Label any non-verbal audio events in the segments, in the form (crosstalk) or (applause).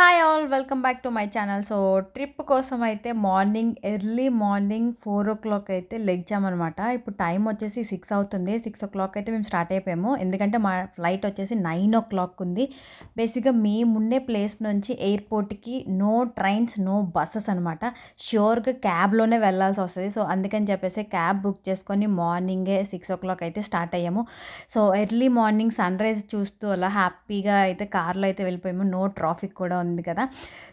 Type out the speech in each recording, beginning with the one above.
Hi all welcome back to my channel so trip కోసం అయితే morning early morning four o'clock అయితే లెగ్చామన్నమాట ఇప్పుడు టైం వచ్చేసి సిక్స్ అవుతుంది. సిక్స్ ఓ క్లాక్ అయితే మేము స్టార్ట్ అయిపోయాము. ఎందుకంటే మా ఫ్లైట్ వచ్చేసి నైన్ ఓ క్లాక్ ఉంది బేసిక్గా మేము ఉండే ప్లేస్ నుంచి ఎయిర్పోర్ట్కి నో ట్రైన్స్ నో బస్సెస్ అనమాట ష్యూర్గా క్యాబ్లోనే వెళ్ళాల్సి వస్తుంది. సో అందుకని చెప్పేసి క్యాబ్ బుక్ చేసుకొని మార్నింగే సిక్స్ ఓ క్లాక్ అయితే స్టార్ట్ అయ్యాము. So early morning sunrise చూస్తూ అలా హ్యాపీగా అయితే కార్లో అయితే వెళ్ళిపోయాము. నో ట్రాఫిక్ కూడా ఉంది కదా.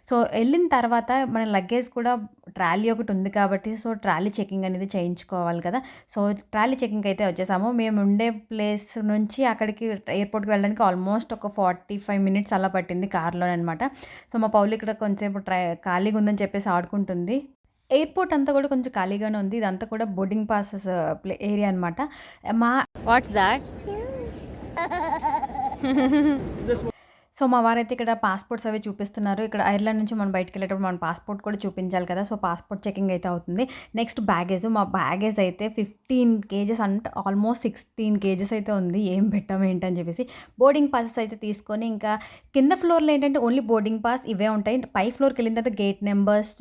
సో వెళ్ళిన తర్వాత మన లగేజ్ కూడా ట్రాలీ ఒకటి ఉంది కాబట్టి సో ట్రాలీ చెకింగ్ అనేది చేయించుకోవాలి కదా. సో ట్రాలీ చెకింగ్ అయితే వచ్చేసాము. మేము ఉండే ప్లేస్ నుంచి అక్కడికి ఎయిర్పోర్ట్కి వెళ్ళడానికి ఆల్మోస్ట్ ఒక ఫార్టీ ఫైవ్ మినిట్స్ అలా పట్టింది కార్లో అనమాట సో మా పౌలు ఇక్కడ కొంచెంసేపు ట్రై ఖాళీగా ఉందని చెప్పేసి ఆడుకుంటుంది. ఎయిర్పోర్ట్ అంతా కూడా కొంచెం ఖాళీగానే ఉంది. ఇదంతా కూడా బోర్డింగ్ పాసెస్ ప్లే ఏరియా అనమాట మా వాట్స్ దాట్? (laughs) (laughs) సో మా వారైతే ఇక్కడ పాస్పోర్ట్స్ అవి చూపిస్తున్నారు. ఇక్కడ ఐర్లాండ్ నుంచి మనం బయటకు వెళ్ళేటప్పుడు మన పాస్పోర్ట్ కూడా చూపించాలి కదా. సో పాస్పోర్ట్ చెకింగ్ అయితే అవుతుంది. Next baggage. మా బ్యాగేజ్ అయితే ఫిఫ్టీన్ కేజెస్ అంటే ఆల్మోస్ట్ సిక్స్టీన్ కేజెస్ అయితే ఉంది. ఏం పెట్టాం ఏంటని చెప్పేసి. బోర్డింగ్ పాసెస్ అయితే తీసుకొని ఇంకా కింద ఫ్లోర్లో ఏంటంటే ఓన్లీ బోర్డింగ్ పాస్ ఇవే ఉంటాయి. పై ఫ్లోర్కి వెళ్ళిన తర్వాత gate numbers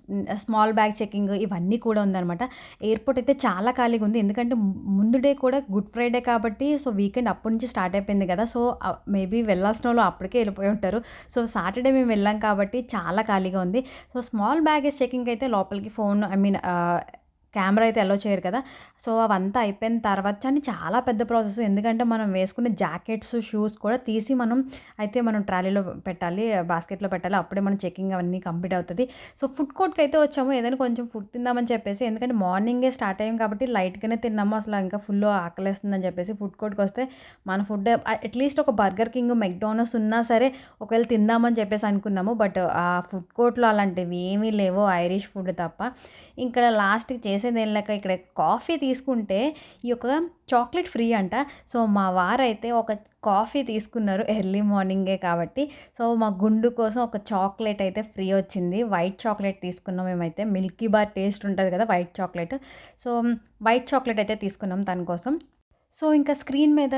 small bag checking ఇవన్నీ కూడా ఉందన్నమాట. ఎయిర్పోర్ట్ అయితే చాలా ఖాళీగా ఉంది. ఎందుకంటే ముందు డే కూడా గుడ్ ఫ్రైడే కాబట్టి సో వీకెండ్ అప్పటి నుంచి స్టార్ట్ అయిపోయింది కదా. సో మేబీ వెళ్ళాల్సిన వాళ్ళు అప్పటికే వెళ్ళిపోయి పోయి ఉంటారు. సో సాటర్డే మేము వెళ్ళాం కాబట్టి చాలా ఖాళీగా ఉంది. సో స్మాల్ బ్యాగేజ్ చెకింగ్ అయితే లోపలికి ఫోన్ ఐ మీన్ కెమెరా అయితే అలో చేయరు కదా. సో అవంతా అయిపోయిన తర్వాత అని చాలా పెద్ద ప్రాసెస్. ఎందుకంటే మనం వేసుకునే జాకెట్స్ షూస్ కూడా తీసి మనం అయితే మనం ట్రాలీలో పెట్టాలి బాస్కెట్లో పెట్టాలి. అప్పుడే మనం చెకింగ్ అవన్నీ కంప్లీట్ అవుతుంది. సో ఫుడ్ కోర్ట్కి అయితే వచ్చాము. ఏదైనా కొంచెం ఫుడ్ తిందామని చెప్పేసి. ఎందుకంటే మార్నింగే స్టార్ట్ అయ్యాం కాబట్టి లైట్గానే తిన్నాము. అసలు ఇంకా ఫుల్ ఆకలేస్తుందని చెప్పేసి ఫుడ్ కోర్ట్కి వస్తే మన ఫుడ్ అట్లీస్ట్ ఒక బర్గర్ కింగ్ మెక్డోనల్స్ ఉన్నా సరే ఒకవేళ తిందామని చెప్పేసి అనుకున్నాము. బట్ ఆ ఫుడ్ కోర్ట్లో అలాంటివి ఏమీ లేవు. ఐరిష్ ఫుడ్ తప్ప. ఇంకా లాస్ట్కి చేసి చేసేది ఏం లేక ఇక్కడ కాఫీ తీసుకుంటే ఈ యొక్క చాక్లెట్ ఫ్రీ అంట. సో మా వారైతే ఒక కాఫీ తీసుకున్నారు ఎర్లీ మార్నింగే కాబట్టి. సో మా గుండు కోసం ఒక చాక్లెట్ అయితే ఫ్రీ వచ్చింది. వైట్ చాక్లెట్ తీసుకున్నాం మేమైతే. మిల్కీ బార్ టేస్ట్ ఉంటుంది కదా white chocolate. So white chocolate అయితే తీసుకున్నాం తన కోసం. సో ఇంకా స్క్రీన్ మీద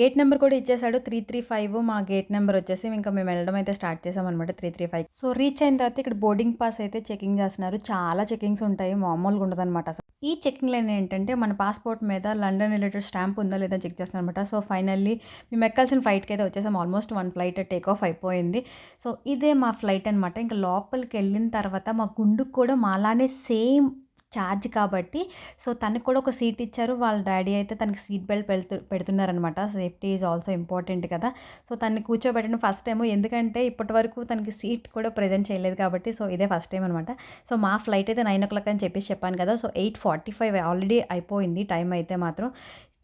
గేట్ నెంబర్ కూడా ఇచ్చేసాడు త్రీ త్రీ ఫైవ్ మా గేట్ నెంబర్ వచ్చేసి ఇంకా మేము వెళ్ళడం అయితే స్టార్ట్ చేసాం అనమాట three three five. So reach అయిన తర్వాత ఇక్కడ బోర్డింగ్ పాస్ అయితే చెకింగ్ చేస్తున్నారు. చాలా చెకింగ్స్ ఉంటాయి మామూలుగా ఉండదు అనమాట అసలు. ఈ చెకింగ్ లైన్ ఏంటంటే మన పాస్పోర్ట్ మీద లండన్ రిలేటెడ్ స్టాంప్ ఉందా లేదా చెక్ చేస్తాను అనమాట సో ఫైనల్లీ మేము ఎక్కాల్సిన ఫ్లైట్కి అయితే వచ్చేసాం. Almost one flight take off అయిపోయింది. సో ఇదే మా ఫ్లైట్ అనమాట ఇంకా లోపలికి వెళ్ళిన తర్వాత మా గుండుకు కూడా మాలానే సేమ్ ఛార్జ్ కాబట్టి. సో తనకు కూడా ఒక సీట్ ఇచ్చారు. వాళ్ళ డాడీ అయితే తనకి సీట్ బెల్ట్ పెడుతు పెడుతున్నారనమాట సేఫ్టీ ఈజ్ ఆల్సో ఇంపార్టెంట్ కదా. సో తనని కూర్చోబెట్టిన ఫస్ట్ టైం ఎందుకంటే ఇప్పటి వరకు తనకి సీట్ కూడా ప్రజెంట్ చేయలేదు కాబట్టి సో ఇదే ఫస్ట్ టైం అనమాట సో మా ఫ్లైట్ అయితే నైన్ ఓ క్లాక్ అని చెప్పేసి చెప్పాను కదా. So eight forty five already అయిపోయింది. టైం అయితే మాత్రం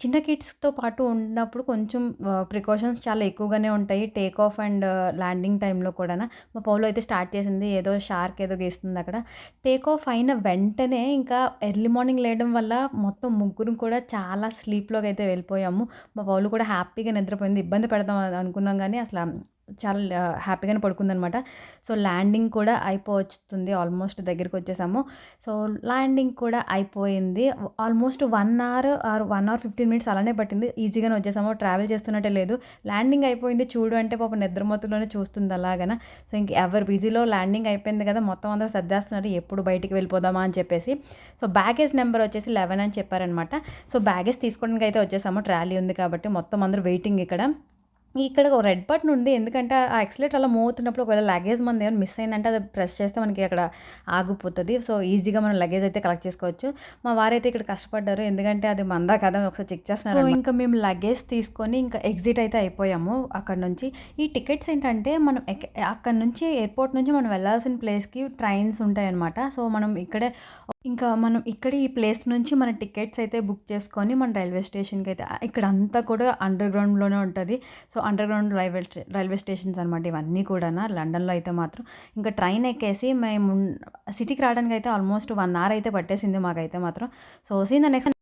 చిన్న కిడ్స్తో పాటు ఉన్నప్పుడు కొంచెం ప్రికాషన్స్ చాలా ఎక్కువగానే ఉంటాయి. టేక్ ఆఫ్ అండ్ ల్యాండింగ్ టైంలో కూడా మా పౌలో అయితే స్టార్ట్ చేసింది ఏదో షార్క్ ఏదో గీస్తుంది అక్కడ. టేక్ ఆఫ్ అయిన వెంటనే ఇంకా ఎర్లీ మార్నింగ్ లేయడం వల్ల మొత్తం ముగ్గురు కూడా చాలా స్లీప్లోకి అయితే వెళ్ళిపోయాము. మా పౌలు కూడా హ్యాపీగా నిద్రపోయింది. ఇబ్బంది పెడదాం అనుకున్నాం కానీ అసలు చాలా హ్యాపీగానే పడుకుందనమాట. సో ల్యాండింగ్ కూడా అయిపోతుంది ఆల్మోస్ట్ దగ్గరికి వచ్చేసాము సో ల్యాండింగ్ కూడా అయిపోయింది. Almost one hour or one hour fifteen minutes అలానే పట్టింది. ఈజీగానే వచ్చేసాము. ట్రావెల్ చేస్తున్నట్టే లేదు. ల్యాండింగ్ అయిపోయింది. చూడు అంటే పాప నిద్రమత్తులోనే చూస్తుంది అలాగన. సో ఇంక ఎవరు బిజీలో ల్యాండింగ్ అయిపోయింది కదా మొత్తం అందరూ సర్దేస్తున్నారు. ఎప్పుడు బయటికి వెళ్ళిపోదామా అని చెప్పేసి. సో బ్యాగేజ్ నెంబర్ వచ్చేసి లెవెన్ అని చెప్పారనమాట. సో బ్యాగేజ్ తీసుకోవడానికి అయితే వచ్చేసాము. ట్రాలీ ఉంది కాబట్టి మొత్తం అందరూ వెయిటింగ్ ఇక్కడ. ఇక్కడ ఒక రెడ్ బటన్ ఉంది. ఎందుకంటే ఆ ఎక్సలేటర్ అలా మూవ్ అవుతున్నప్పుడు ఒకవేళ లగేజ్ మంది ఏమైనా మిస్ అయిందంటే అది ప్రెస్ చేస్తే మనకి అక్కడ ఆగిపోతుంది. సో ఈజీగా మనం లగేజ్ అయితే కలెక్ట్ చేసుకోవచ్చు. మా వారైతే ఇక్కడ కష్టపడ్డారు. ఎందుకంటే అది మందా కదా ఒకసారి చెక్ చేస్తున్నారు ఇంకా మేము లగేజ్ తీసుకొని ఇంకా ఎగ్జిట్ అయితే అయిపోయాము అక్కడ నుంచి. ఈ టికెట్స్ ఏంటంటే మనం అక్కడ నుంచి ఎయిర్పోర్ట్ నుంచి మనం వెళ్ళాల్సిన ప్లేస్కి ట్రైన్స్ ఉంటాయి అనమాట సో మనం ఇక్కడే ఇంకా మనం ఇక్కడ ఈ ప్లేస్ నుంచి మన టికెట్స్ అయితే బుక్ చేసుకొని మన రైల్వే స్టేషన్కి అయితే ఇక్కడ అంతా కూడా అండర్ గ్రౌండ్లోనే ఉంటుంది. So underground railway railway stations అనమాట ఇవన్నీ కూడా లండన్లో అయితే మాత్రం. ఇంకా ట్రైన్ ఎక్కేసి మేము సిటీకి రావడానికి అయితే ఆల్మోస్ట్ వన్ అవర్ అయితే పట్టేసింది మాకైతే మాత్రం. So scene next